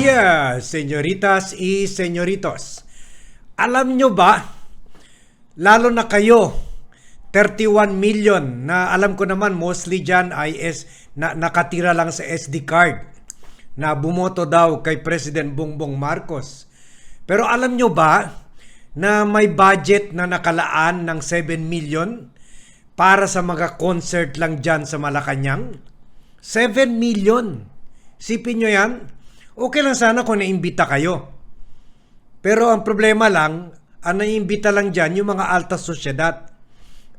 dia, señoritas y señoritos. Alam nyo ba, lalo na kayo, 31 million na alam ko naman mostly dyan ay is, na, nakatira lang sa SD card na bumoto daw kay President Bongbong Marcos. Pero alam nyo ba na may budget na nakalaan ng 7 million para sa mga concert lang dyan sa Malacanang? 7 million. Sipin nyo yan? Okay lang sana kung naimbita kayo. Pero ang problema lang, ang naimbita lang dyan yung mga alta sosyedad.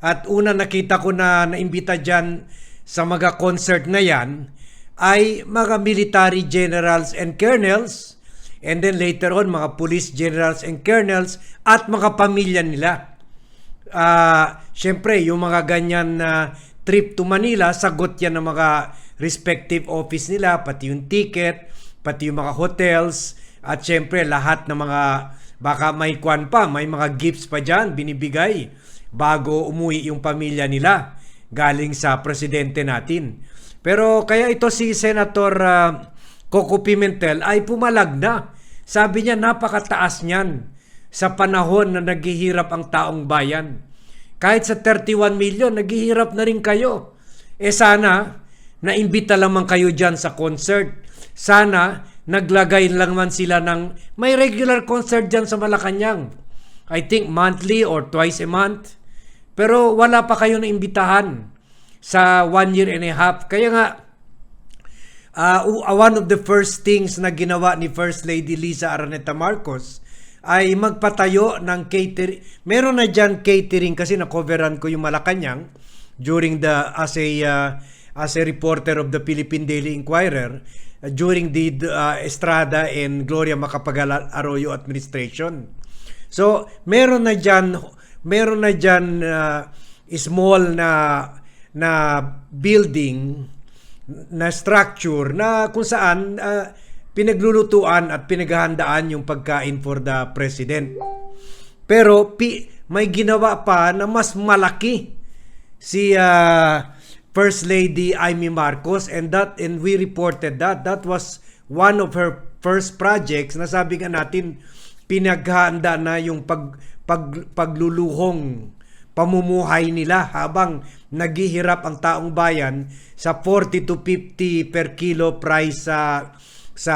At una nakita ko na naimbita dyan sa mga concert na yan ay mga military generals and colonels and then later on mga police generals and colonels at mga pamilya nila. Ah, syempre yung mga ganyan na trip to Manila, sagot yan ng mga respective office nila, pati yung ticket, pati yung mga hotels, at syempre lahat ng mga baka may kwan pa, may mga gifts pa dyan binibigay bago umuwi yung pamilya nila galing sa presidente natin. Pero kaya ito si Senator ah, Coco Pimentel ay pumalag na. Sabi niya napakataas niyan sa panahon na naghihirap ang taong bayan. Kahit sa 31 million, naghihirap na rin kayo. Eh sana, naimbita lamang kayo dyan sa concert. Sana, naglagay lang man sila ng may regular concert dyan sa Malacanang. I think monthly or twice a month. Pero wala pa kayo na imbitahan sa one year and a half. Kaya nga, uh, one of the first things na ginawa ni First Lady Lisa Araneta Marcos ay magpatayo ng catering. Meron na dyan catering kasi na-coveran ko yung Malacanang during the as a uh, as a reporter of the Philippine Daily Inquirer uh, during the uh, Estrada and Gloria Macapagal Arroyo administration. So, meron na dyan meron na dyan uh, small na na building na structure na kung saan uh, pinaglulutuan at pinaghahandaan yung pagkain for the president. Pero pi, may ginawa pa na mas malaki si uh, First Lady Amy Marcos and that and we reported that that was one of her first projects na sabi nga natin pinaghahanda na yung pag, pag pagluluhong pamumuhay nila habang naghihirap ang taong bayan sa 40 to 50 per kilo price sa sa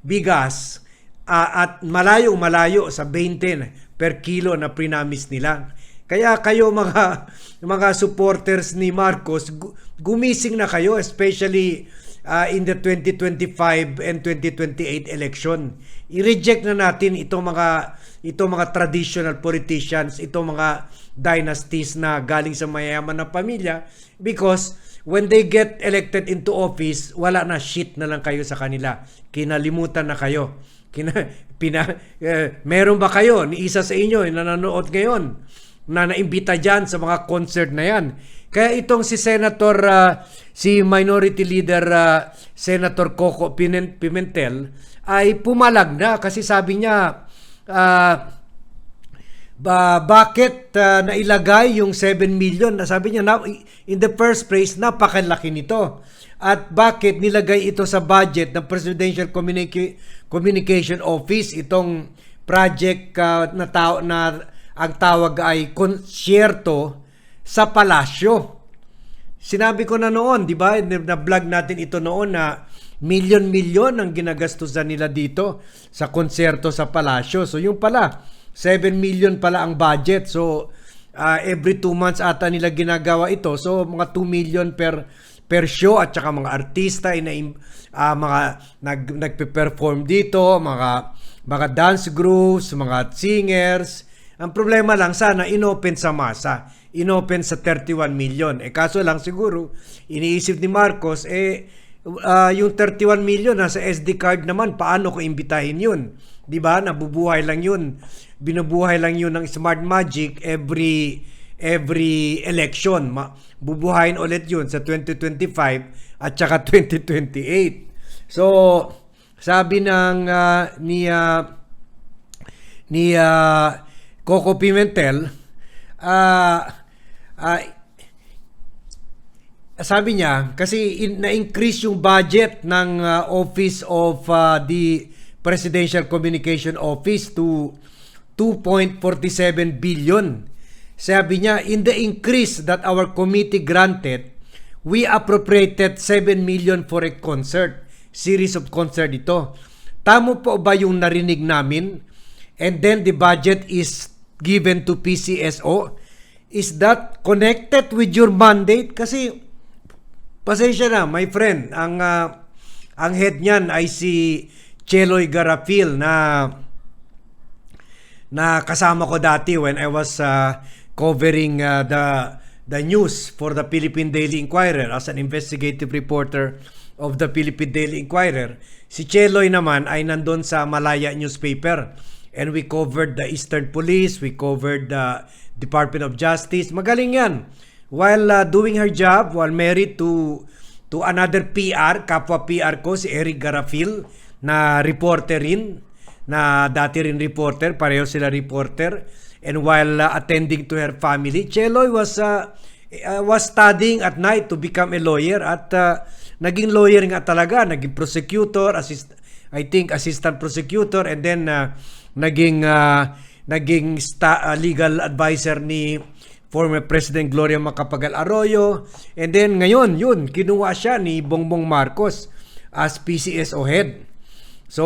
bigas uh, at malayo malayo sa 20 per kilo na prinamis nila. Kaya kayo mga mga supporters ni Marcos gumising na kayo especially uh, in the 2025 and 2028 election. I-reject na natin itong mga itong mga traditional politicians, itong mga dynasties na galing sa mayayaman na pamilya because when they get elected into office, wala na shit na lang kayo sa kanila. Kinalimutan na kayo. Kina, pina, eh, meron ba kayo ni isa sa inyo na nanonood ngayon na naimbita dyan sa mga concert na yan? Kaya itong si Senator, uh, si Minority Leader uh, Senator Coco Pimentel ay pumalag na kasi sabi niya, uh, ba bakit uh, nailagay yung 7 million na sabi niya na in the first place napakalaki nito at bakit nilagay ito sa budget ng Presidential Communica- Communication Office itong project uh, na tao na ang tawag ay konsyerto sa palasyo sinabi ko na noon di ba na vlog natin ito noon na milyon-milyon ang ginagastusan nila dito sa konserto sa palasyo so yung pala 7 million pala ang budget. So, uh, every 2 months ata nila ginagawa ito. So, mga 2 million per per show at saka mga artista na uh, mga nag nagpe-perform dito, mga mga dance groups, mga singers. Ang problema lang sana inopen sa masa, inopen sa 31 million. Eh kaso lang siguro iniisip ni Marcos eh uh, yung 31 million nasa SD card naman paano ko imbitahin yun? 'Di ba? Nabubuhay lang yun binubuhay lang yun ng smart magic every every election. Ma, bubuhayin ulit yun sa 2025 at saka 2028. So, sabi ng uh, ni uh, ni uh, Coco Pimentel, uh, uh, sabi niya, kasi in, na-increase yung budget ng uh, Office of uh, the Presidential Communication Office to 2.47 billion. Sabi niya, in the increase that our committee granted, we appropriated 7 million for a concert. Series of concert ito. Tamo po ba yung narinig namin? And then the budget is given to PCSO. Is that connected with your mandate? Kasi Pasensya na, my friend. Ang ah, ang head niyan ay si Cheloy Garapil na na kasama ko dati when I was ah, covering ah, the the news for the Philippine Daily Inquirer as an investigative reporter of the Philippine Daily Inquirer. Si Cheloy naman ay nandun sa Malaya newspaper and we covered the Eastern Police, we covered the Department of Justice. Magaling yan while uh, doing her job, while married to to another PR, kapwa PR ko, si Eric Garafil, na reporter rin, na dati rin reporter, pareho sila reporter. And while uh, attending to her family, Cheloy was uh, uh, was studying at night to become a lawyer at uh, naging lawyer nga talaga, naging prosecutor, assist, I think assistant prosecutor and then uh, naging uh, naging sta- uh, legal advisor ni former President Gloria Macapagal Arroyo. And then ngayon, yun, kinuha siya ni Bongbong Marcos as PCSO head. So,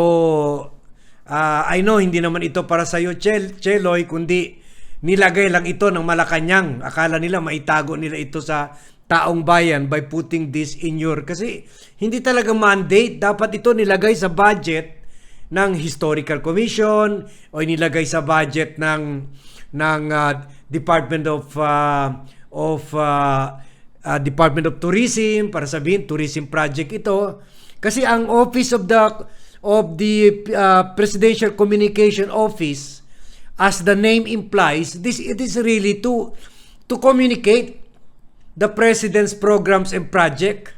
uh, I know hindi naman ito para sa iyo, Chel Cheloy, kundi nilagay lang ito ng Malacanang. Akala nila maitago nila ito sa taong bayan by putting this in your kasi hindi talaga mandate dapat ito nilagay sa budget ng historical commission o nilagay sa budget ng ng uh, Department of uh, of uh, uh, Department of Tourism para sabihin tourism project ito. Kasi ang office of the of the uh, Presidential Communication Office as the name implies this it is really to to communicate the president's programs and project.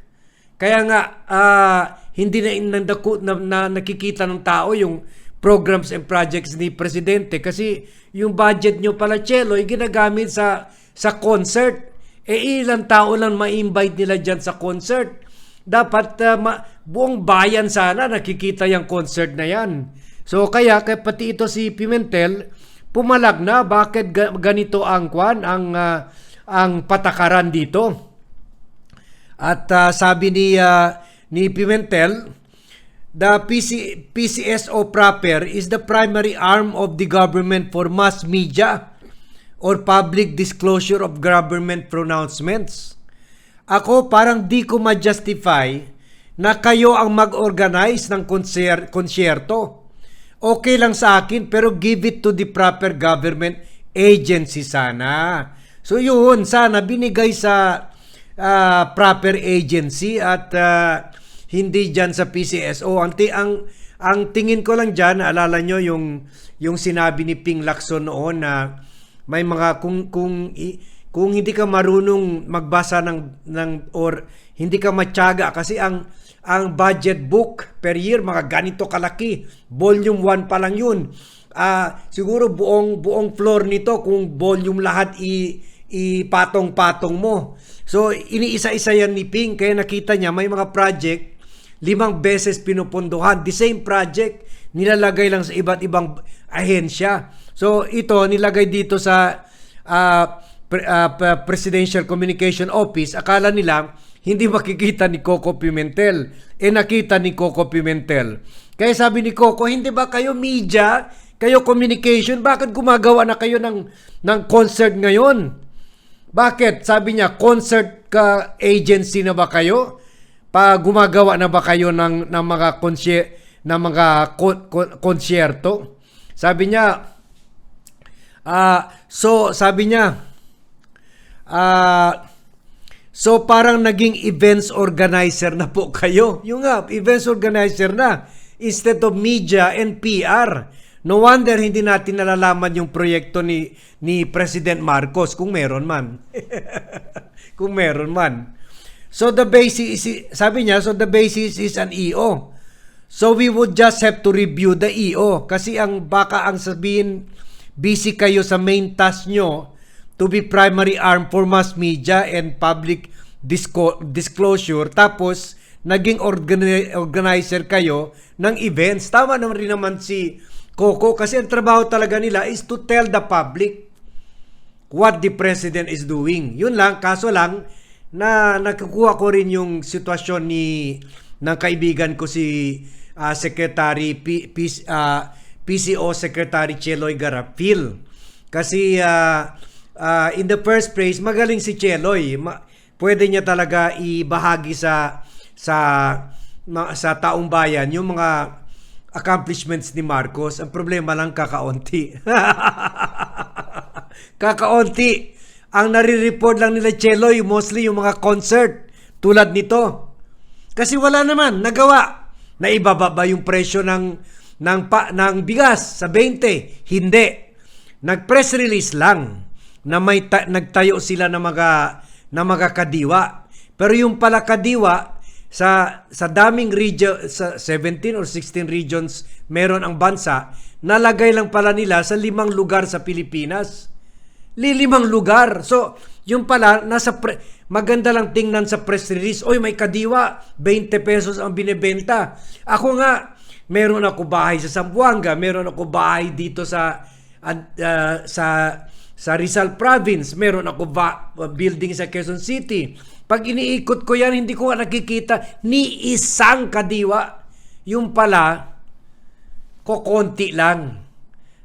Kaya nga uh, hindi na, na, na, na nakikita ng tao yung programs and projects ni presidente. Kasi yung budget nyo pala Chelo ay ginagamit sa sa concert. Eh ilang tao lang ma-invite nila diyan sa concert. Dapat uh, ma- buong bayan sana nakikita yung concert na yan. So kaya kay pati ito si Pimentel pumalag na bakit ga- ganito ang kwan ang uh, ang patakaran dito. At uh, sabi ni uh, ni Pimentel The PC, PCSO proper is the primary arm of the government for mass media or public disclosure of government pronouncements. Ako parang di ko ma-justify na kayo ang mag-organize ng konser- konsyerto. Okay lang sa akin pero give it to the proper government agency sana. So yun, sana binigay sa uh, proper agency at uh, hindi diyan sa PCSO. Ang, ang, ang tingin ko lang diyan, alala nyo yung, yung sinabi ni Ping Lacson noon na may mga kung kung kung hindi ka marunong magbasa ng ng or hindi ka matyaga kasi ang ang budget book per year mga ganito kalaki. Volume 1 pa lang yun. Uh, siguro buong buong floor nito kung volume lahat i ipatong-patong mo. So iniisa-isa yan ni Ping kaya nakita niya may mga project limang beses pinupunduhan. The same project, nilalagay lang sa iba't ibang ahensya. So ito, nilagay dito sa uh, pre- uh, Presidential Communication Office. Akala nila, hindi makikita ni Coco Pimentel. Eh nakita ni Coco Pimentel. Kaya sabi ni Coco, hindi ba kayo media, kayo communication, bakit gumagawa na kayo ng, ng concert ngayon? Bakit? Sabi niya, concert ka agency na ba kayo? Pa gumagawa na ba kayo ng ng mga konsye ng mga kon, konsyerto? Sabi niya uh, so sabi niya uh, so parang naging events organizer na po kayo. Yung nga, events organizer na instead of media and PR. No wonder hindi natin nalalaman yung proyekto ni ni President Marcos kung meron man. kung meron man. So the basis is, sabi niya, so the basis is an EO. So we would just have to review the EO kasi ang baka ang sabihin busy kayo sa main task nyo to be primary arm for mass media and public disco- disclosure tapos naging organi- organizer kayo ng events. Tama naman rin naman si Coco kasi ang trabaho talaga nila is to tell the public what the president is doing. Yun lang, kaso lang na nakukuha ko rin yung sitwasyon ni ng kaibigan ko si ah, Secretary P, P- ah, PCO Secretary Cheloy Garapil. Kasi ah, ah, in the first place, magaling si Cheloy. Ma- pwede niya talaga ibahagi sa sa ma- sa taong bayan yung mga accomplishments ni Marcos. Ang problema lang kakaunti. kakaunti. Ang nare-report lang nila Cheloy, mostly yung mga concert tulad nito. Kasi wala naman nagawa. Na ibaba ba yung presyo ng ng pa, ng bigas sa 20? Hindi. Nag-press release lang na may ta- nagtayo sila ng mga na mga kadiwa. Pero yung pala kadiwa sa sa daming region sa 17 or 16 regions meron ang bansa, nalagay lang pala nila sa limang lugar sa Pilipinas lilimang lugar. So, yung pala, nasa pre- maganda lang tingnan sa press release, oy may kadiwa, 20 pesos ang binebenta. Ako nga, meron ako bahay sa Zamboanga, meron ako bahay dito sa uh, sa sa Rizal Province, meron ako ba- building sa Quezon City. Pag iniikot ko yan, hindi ko nakikita ni isang kadiwa. Yung pala, kokonti lang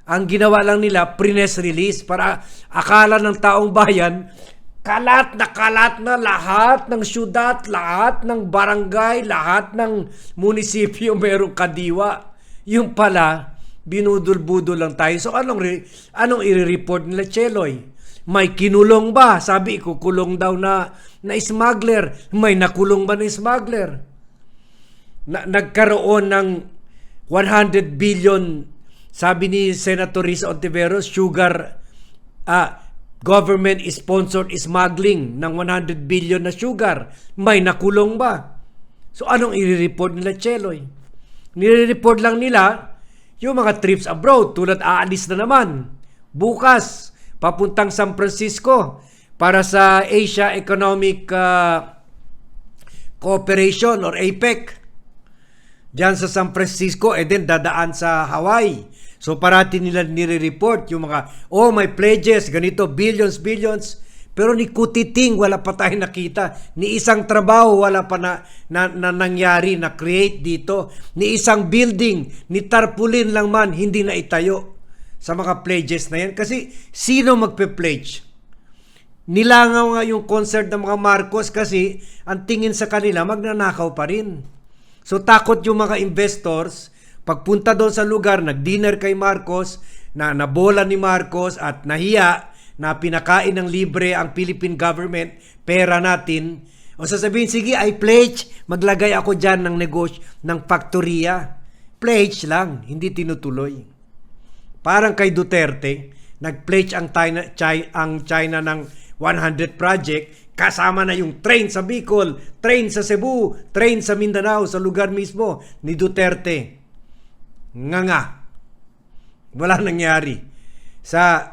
ang ginawa lang nila, press release para akala ng taong bayan, kalat na kalat na lahat ng syudad, lahat ng barangay, lahat ng munisipyo merong kadiwa. Yung pala, binudul-budol lang tayo. So anong, anong i-report nila, Cheloy? May kinulong ba? Sabi, ikukulong daw na, na smuggler. May nakulong ba na smuggler? Na, nagkaroon ng 100 billion sabi ni Senator Riz Ontiveros, sugar ah, government sponsored smuggling ng 100 billion na sugar. May nakulong ba? So anong i-report nila, Cheloy? Nire-report lang nila yung mga trips abroad tulad aalis na naman. Bukas, papuntang San Francisco para sa Asia Economic ah, Cooperation or APEC. Diyan sa San Francisco, eh din dadaan sa Hawaii. So parati nila nire-report yung mga, oh may pledges, ganito, billions, billions. Pero ni Kutiting, wala pa tayo nakita. Ni isang trabaho, wala pa na, na, na nangyari, na create dito. Ni isang building, ni tarpaulin lang man, hindi na itayo sa mga pledges na yan. Kasi sino magpe-pledge? Nilangaw nga yung concert ng mga Marcos kasi ang tingin sa kanila, magnanakaw pa rin. So takot yung mga investors, pagpunta doon sa lugar, nag-dinner kay Marcos, na nabola ni Marcos at nahiya na pinakain ng libre ang Philippine government, pera natin, o sasabihin, sige, I pledge, maglagay ako dyan ng negosyo, ng faktoriya. Pledge lang, hindi tinutuloy. Parang kay Duterte, nag-pledge ang China, China, ang China ng 100 project, kasama na yung train sa Bicol, train sa Cebu, train sa Mindanao, sa lugar mismo ni Duterte. Nga nga. Wala nangyari. Sa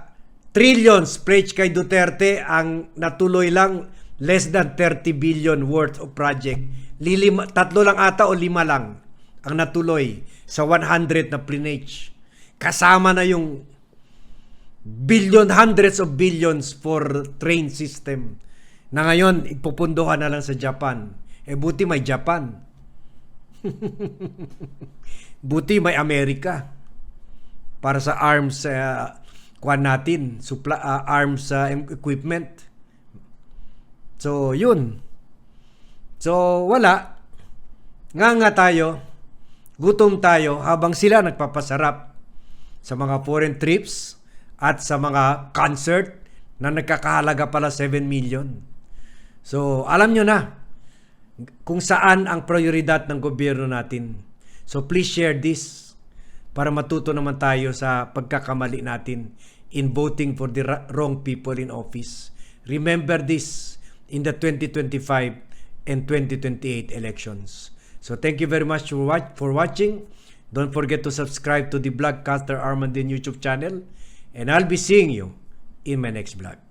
trillions pledge kay Duterte, ang natuloy lang less than 30 billion worth of project. Lilima, tatlo lang ata o lima lang ang natuloy sa 100 na plinage. Kasama na yung billion, hundreds of billions for train system na ngayon ipupundohan na lang sa Japan. Eh buti may Japan. buti may Amerika para sa arms uh, kuan natin, supply, uh, arms uh, equipment. So, yun. So, wala. Nga nga tayo, gutom tayo habang sila nagpapasarap sa mga foreign trips at sa mga concert na nagkakahalaga pala 7 million. So, alam nyo na kung saan ang prioridad ng gobyerno natin. So, please share this para matuto naman tayo sa pagkakamali natin in voting for the wrong people in office. Remember this in the 2025 and 2028 elections. So thank you very much for, watch, for watching. Don't forget to subscribe to the Blogcaster Armandin YouTube channel. And I'll be seeing you in my next vlog.